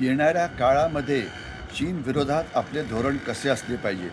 येणाऱ्या काळामध्ये चीन विरोधात आपले धोरण कसे असले पाहिजे?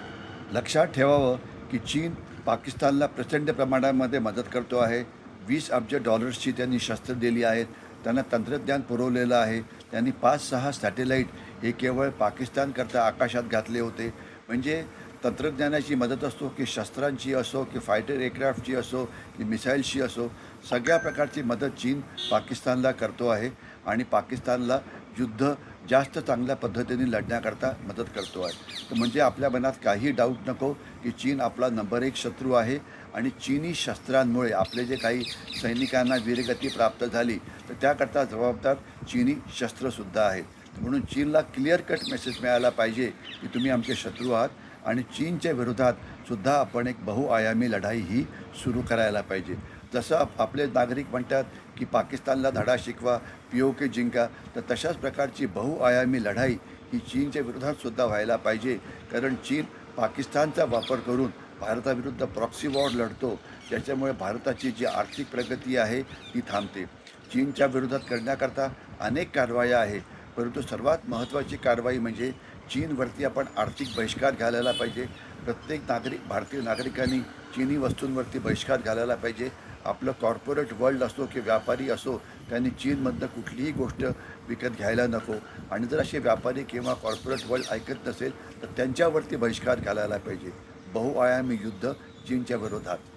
लक्षात ठेवावं की चीन पाकिस्तानला प्रचंड प्रमाणामध्ये मदत करतो आहे. वीस अब्ज डॉलर्सची त्यांनी शस्त्र दिली आहेत. त्यांना तंत्रज्ञान पुरवलेलं आहे. त्यांनी पाच सहा सॅटेलाईट हे केवळ पाकिस्तानकरता आकाशात घातले होते. म्हणजे तंत्रज्ञानाची मदत असो की शस्त्रांची असो की फायटर एअरक्राफ्टची असो की मिसाईल्सची असो सगळ्या प्रकारची मदत चीन पाकिस्तानला करतो आहे. आणि पाकिस्तानला युद्ध जास्त चांगल्या पद्धतीने लढण्याकरता मदत करतो आहे. तर म्हणजे आपल्या मनात काही डाऊट नको की चीन आपला नंबर एक शत्रू आहे आणि चीनी शस्त्रांमुळे आपले जे काही सैनिकांना वीरगती प्राप्त झाली तर त्याकरता जबाबदार चीनी शस्त्रसुद्धा आहेत. म्हणून चीनला क्लिअर कट मेसेज मिळायला पाहिजे की तुम्ही आमचे शत्रू आहात आणि चीनच्या विरोधात सुद्धा आपण एक बहुआयामी लढाई ही सुरू करायला पाहिजे. जसं आपले नागरिक म्हणतात की पाकिस्तानला धडा शिकवा पी ओ के जिंका तर तशाच प्रकारची बहुआयामी लढाई ही चीनच्या विरोधात सुद्धा व्हायला पाहिजे. कारण चीन पाकिस्तानचा वापर करून भारताविरुद्ध प्रॉक्सी वॉर लढतो. ज्याच्यामुळे भारताची जी आर्थिक प्रगती आहे ती थांबते. चीनच्या विरोधात करण्याकरता अनेक कारवाया आहे परंतु सर्वात महत्त्वाची कारवाई म्हणजे चीनवरती आपण आर्थिक बहिष्कार घालायला पाहिजे. प्रत्येक नागरिक भारतीय नागरिकांनी चीनी वस्तूंवरती बहिष्कार घालायला पाहिजे. आपलं कॉर्पोरेट वर्ल्ड असो की व्यापारी असो त्यांनी चीनमधनं कुठलीही गोष्ट विकत घ्यायला नको. आणि जर असे व्यापारी किंवा कॉर्पोरेट वर्ल्ड ऐकत नसेल तर त्यांच्यावरती बहिष्कार घालायला पाहिजे. बहुआयामी युद्ध चीनच्या विरोधात.